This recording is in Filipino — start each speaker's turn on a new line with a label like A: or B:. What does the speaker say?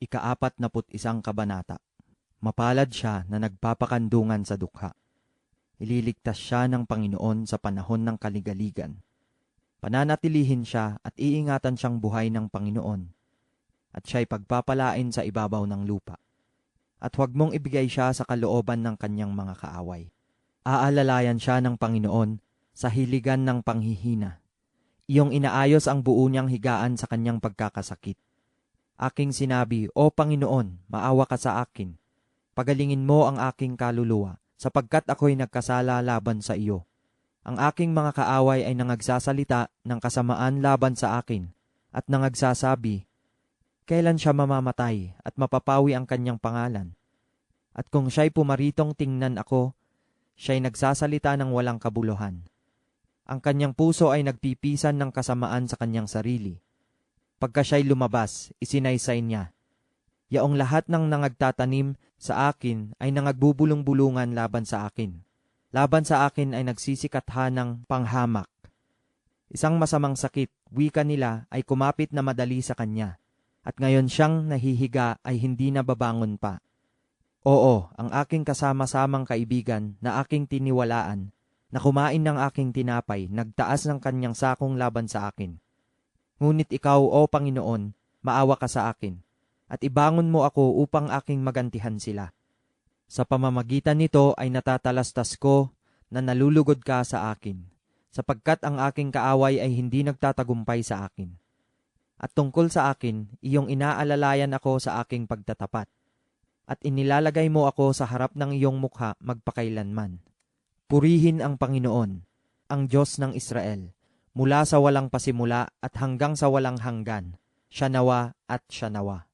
A: Ikaapat naput isang kabanata. Mapalad siya na nagpapakandungan sa dukha. Ililigtas siya ng Panginoon sa panahon ng kaligaligan. Pananatilihin siya at iingatan siyang buhay ng Panginoon. At siya'y pagpapalain sa ibabaw ng lupa. At huwag mong ibigay siya sa kalooban ng kanyang mga kaaway. Aalalayan siya ng Panginoon sa hiligan ng panghihina. Iyong inaayos ang buo niyang higaan sa kanyang pagkakasakit. Aking sinabi, O Panginoon, maawa ka sa akin. Pagalingin mo ang aking kaluluwa, sapagkat ako'y nagkasala laban sa iyo. Ang aking mga kaaway ay nangagsasalita ng kasamaan laban sa akin, at nangagsasabi, Kailan siya mamamatay at mapapawi ang kanyang pangalan? At kung siya'y pumaritong tingnan ako, siya'y nagsasalita ng walang kabuluhan. Ang kanyang puso ay nagpipisan ng kasamaan sa kanyang sarili. Pagka siya'y lumabas, isinaysay niya. Yaong lahat ng nangagtatanim sa akin ay nangagbubulong-bulungan laban sa akin. Laban sa akin ay nagsisikatha ng panghamak. Isang masamang sakit, wika nila, ay kumapit na madali sa kanya. At ngayon siyang nahihiga ay hindi nababangon pa. Oo, ang aking kasama-samang kaibigan na aking tiniwalaan, na kumain ng aking tinapay, nagtaas ng kanyang sakong laban sa akin. Ngunit ikaw, O Panginoon, maawa ka sa akin, at ibangon mo ako upang aking magantihan sila. Sa pamamagitan nito ay natatalastas ko na nalulugod ka sa akin, sapagkat ang aking kaaway ay hindi nagtatagumpay sa akin. At tungkol sa akin, iyong inaalalayan ako sa aking pagtatapat, at inilalagay mo ako sa harap ng iyong mukha magpakailanman. Purihin ang Panginoon, ang Diyos ng Israel, mula sa walang pasimula at hanggang sa walang hanggan, siya nawa at siya nawa.